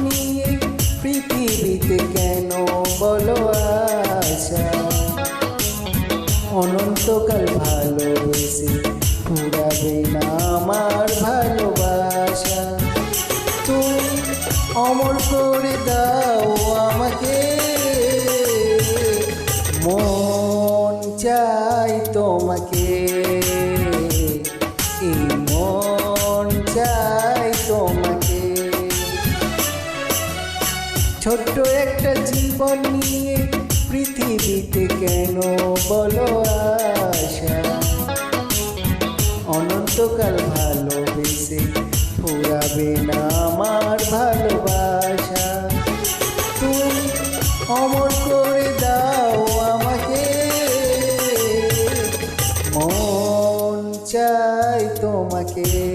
নিয়ে পৃথিবীতে কেন বলো আশা? অনন্তকাল ভালোবেসে ফুরাবে না আমার ভালোবাসা। তুমি অমর করে দাও আমাকে। মন চাই তোমাকে। ছোট্ট একটা জীবন নিয়ে পৃথিবীতে কেন বলো আশা? অনন্তকাল ভালোবেসে ফুরাবে না আমার ভালোবাসা। তুমি অমর করে দাও আমাকে। মন চাই তোমাকে।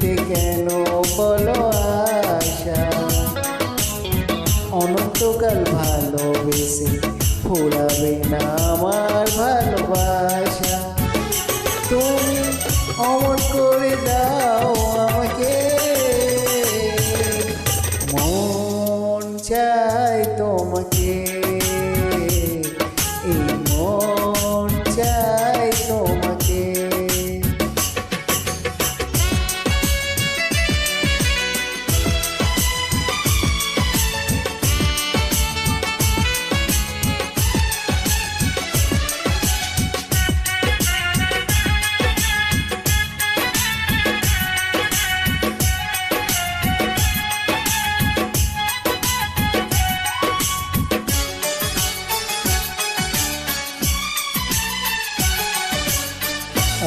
পৃথিবীতে কেন বলো আশা? অনন্তকাল ভালোবেসে ফোরাবে না আমার ভালোবাসা। তুমি অমর করে দাও।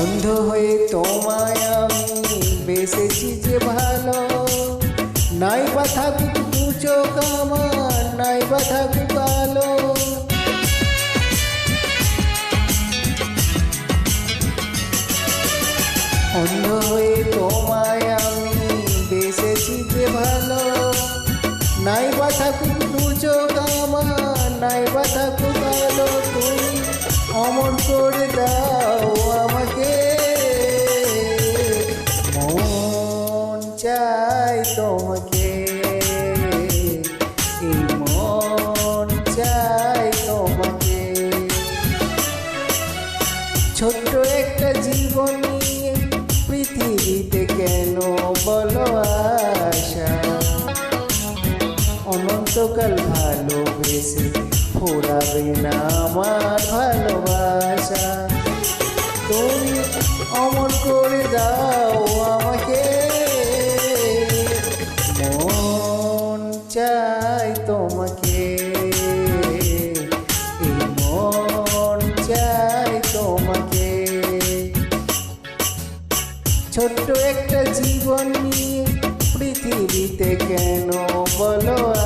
অন্ধ হয়ে তোমায় আমি বেসেছি যে ভালো। নাই বা থাকুক চোখ আমার নাই বা থাকুক আলো। অন্ধ হয়ে তোমায় আমি বেসেছি যে ভালো। নাই বা থাকুক চোখ আমার নাই বা থাকুক আলো। তুমি অমর করে অনন্তকাল ভালোবেসে ফোরাবে না আমার ভালোবাসা। তুমি অমর করে দাও আমাকে। মন চাই তোমাকে। মন চাই তোমাকে। ছোট্ট একটা জীবন নিয়ে পৃথিবীতে কেন বলো